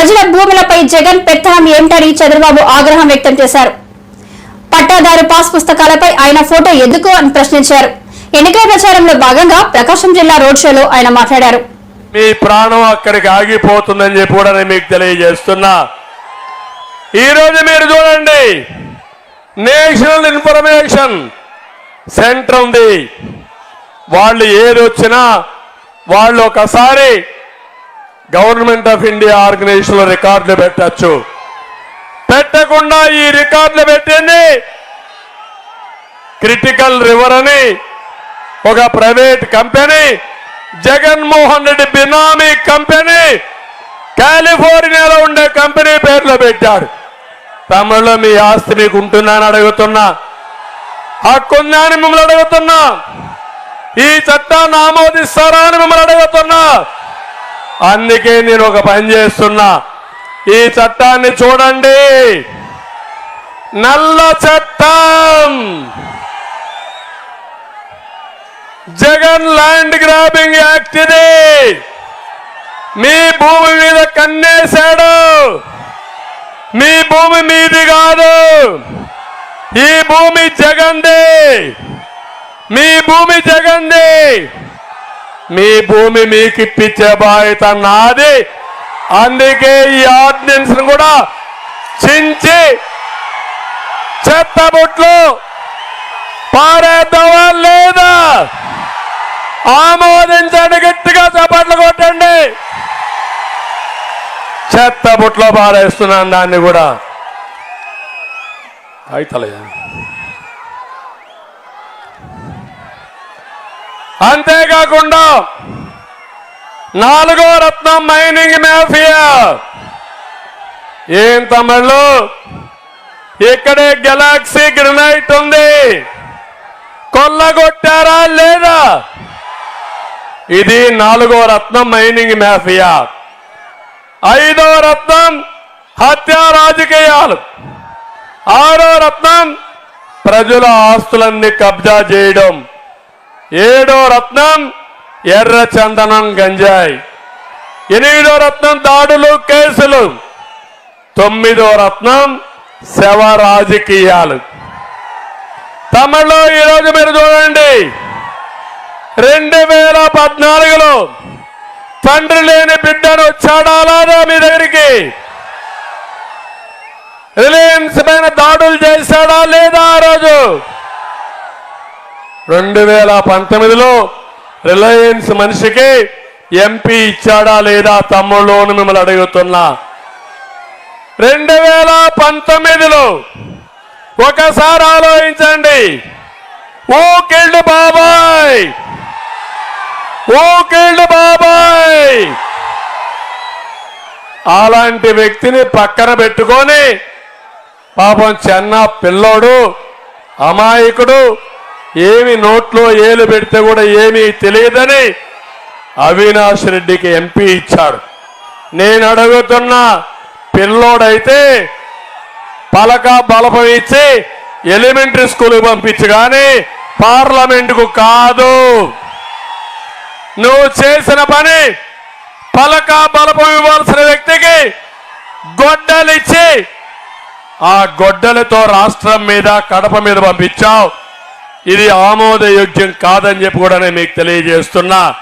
ప్రజల భూములపై జగన్ పెత్తనం ఏమిటని చంద్రబాబు ఆగ్రహం వ్యక్తం చేశారు. పట్టాదారు పాస్ పుస్తకాలపై ఆయన ఫోటో ఎందుకు అని ప్రశ్నించారు. ఎన్నికల ప్రచారంలో భాగంగా ప్రకాశం జిల్లా రోడ్ షోలో ఆయన మాట్లాడారు. మీ ప్రాణం అక్కడికి ఆగిపోతుందని చెప్పి కూడా నేను మీకు తెలియజేస్తున్నా. ఈరోజు మీరు చూడండి. నేషనల్ ఇన్ఫర్మేషన్ సెంటర్ ఉంది. వాళ్ళు ఏది వచ్చినా వాళ్ళు ఒకసారి గవర్నమెంట్ ఆఫ్ ఇండియా ఆర్గనైజేషన్లో రికార్డులు పెట్టచ్చు. పెట్టకుండా ఈ రికార్డులు పెట్టింది క్రిటికల్ రివర్ అని ఒక private company Jaganmohan Reddy benami company కాలిఫోర్నియాలో ఉండే కంపెనీ పేర్లో పెట్టాడు తమిళలో మీ ఆస్తి మీకు ఉంటుందని అడుగుతున్నా. హక్కుందా అని మిమ్మల్ని అడుగుతున్నా. ఈ చట్టాన్ని ఆమోదిస్తారా అని మిమ్మల్ని అడుగుతున్నా. అందుకే నేను ఒక పని చేస్తున్నా. ఈ చట్టాన్ని చూడండి. నల్ల చట్టం. జగన్ ల్యాండ్ గ్రాబింగ్ యాక్ట్ ఇది. మీ భూమి మీద కన్నేశాడు. మీ భూమి మీది కాదు. ఈ భూమి జగందే మీ భూమి జగందే మీ భూమి మీకు ఇప్పించే బాధ్యత నాది. అందుకే ఈ ఆర్డినెన్స్ కూడా చించి చెత్తబుట్లు పారేద్దామా లేదా? ఆమోదించండి గట్టిగా చప్పట్లు కొట్టండి. చెత్త బుట్లో పారేస్తున్నాను దాన్ని కూడా. అయితలే. అంతేకాకుండా నాలుగో రత్నం మైనింగ్ మాఫియా. ఏం తమిళ్ళు ఇక్కడే గెలాక్సీ గ్రనైట్ ఉంది. కొల్లగొట్టారా లేదా? ఇది నాలుగో రత్నం మైనింగ్ మాఫియా. ఐదో రత్నం హత్య రాజకీయాలు. ఆరో రత్నం ప్రజల ఆస్తులన్నీ కబ్జా చేయడం. ఏడో రత్నం ఎర్ర చందనం గంజాయి. ఎనిమిదో రత్నం దాడులు కేసులు. తొమ్మిదో రత్నం శవ రాజకీయాలు. తమిళలో ఈరోజు మీరు చూడండి. రెండు వేల పద్నాలుగులో తండ్రి లేని బిడ్డను వచ్చాడా మీ దగ్గరికి? రిలయన్స్ పైన దాడులు చేశాడా లేదా ఆ రోజు? రెండు వేల పంతొమ్మిదిలో రిలయన్స్ మనిషికి ఎంపీ ఇచ్చాడా లేదా తమ్ముళ్ళోను మిమ్మల్ని అడుగుతున్నా. రెండు వేల పంతొమ్మిదిలో ఒకసారి ఆలోచించండి. ఊకిళ్ళు బాబాయ్! ఊకిళ్ళు బాబాయ్! అలాంటి వ్యక్తిని పక్కన పెట్టుకొని పాపం చెన్న పిల్లోడు అమాయకుడు ఏమి నోట్లో ఏలు పెడితే కూడా ఏమీ తెలియదని అవినాష్ రెడ్డికి ఎంపీ ఇచ్చాడు. నేను అడుగుతున్న పిల్లోడైతే పలక బలపం ఇచ్చి ఎలిమెంటరీ స్కూల్కి పంపించు కానీ పార్లమెంటుకు కాదు. నువ్వు చేసిన పని పలక బలపం ఇవ్వాల్సిన వ్యక్తికి గొడ్డలిచ్చి ఆ గొడ్డలతో రాష్ట్రం మీద కడప మీద పంపించావు. ఇది ఆమోదయోగ్యం కాదని చెప్పి కూడా నేను మీకు తెలియజేస్తున్నా.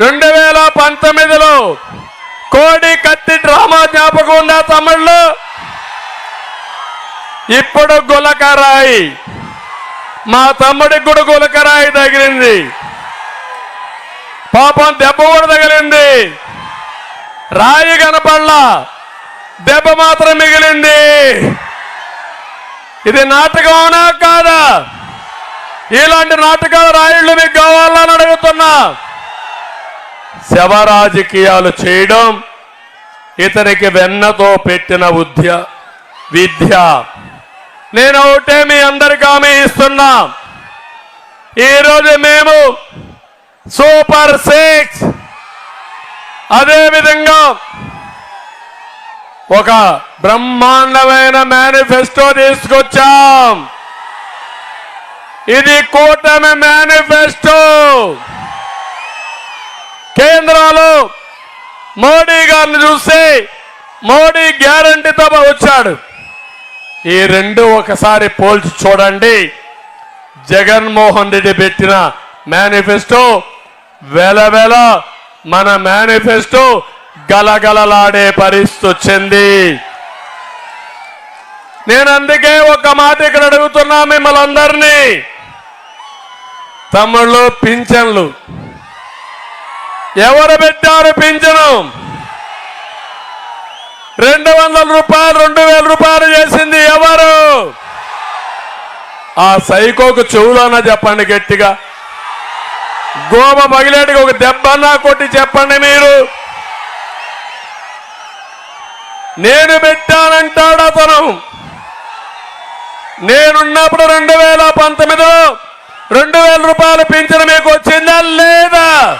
రెండు వేల పంతొమ్మిదిలో కోడి కత్తి డ్రామా జ్ఞాపకం ఉందా తమిళ్ళు ఇప్పుడు గులకరాయి. మా తమ్ముడికి కూడా గులకరాయి తగిలింది. పాపం దెబ్బ కూడా తగిలింది. రాయి కనపడలా. దెబ్బ మాత్రం మిగిలింది. ఇది నాటకం కాదా? ఇలాంటి నాటకాలు రాయుళ్ళు మీకు కావాలని అడుగుతున్నా. శవ రాజకీయాలు చేయడం ఇతనికి వెన్నతో పెట్టిన ఉద్య విద్య. నేను ఒకటే మీ అందరికి హామీ ఇస్తున్నా. ఈరోజు మేము సూపర్ సిక్స్. అదేవిధంగా ఒక బ్రహ్మాండమైన మేనిఫెస్టో తీసుకొచ్చాం. ఇది కూటమి మేనిఫెస్టో కేంద్రాలు మోడీ గారిని చూస్తే మోడీ గ్యారంటీతో వచ్చాడు. ఈ రెండు ఒకసారి పోల్చి చూడండి. జగన్మోహన్ రెడ్డి పెట్టిన మేనిఫెస్టో వెలవెల మన మేనిఫెస్టో గలగలలాడే పరిస్థితి వచ్చింది. నేను అందుకే ఒక మాట ఇక్కడ అడుగుతున్నా మిమ్మల్ని అందరినీ. తమ్ముళ్ళు పింఛన్లు. ఎవరు పెట్టారు పింఛను? రెండు వందల రూపాయలు రెండు వేల రూపాయలు చేసింది ఎవరు? ఆ సైకోకు చెవులోనా చెప్పండి గట్టిగా. గోమ పగిలేటికి ఒక దెబ్బన్నా కొట్టి చెప్పండి మీరు. నేను పెట్టానంటాడు అతను. నేనున్నప్పుడు రెండు వేల పంతొమ్మిదిలో రెండు వేల రూపాయలు పెంచిన మీకు వచ్చిందా లేదా?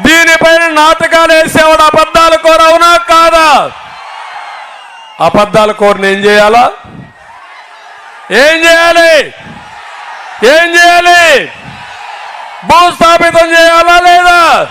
దీనిపైన నాటకాలు వేసేవాడు అబద్ధాలు కోరవునా కాదా? అబద్ధాలు కోరిన ఏం చేయాలా? ఏం చేయాలి? ఏం చేయాలి? భూస్థాపితం చేయాలా లేదా?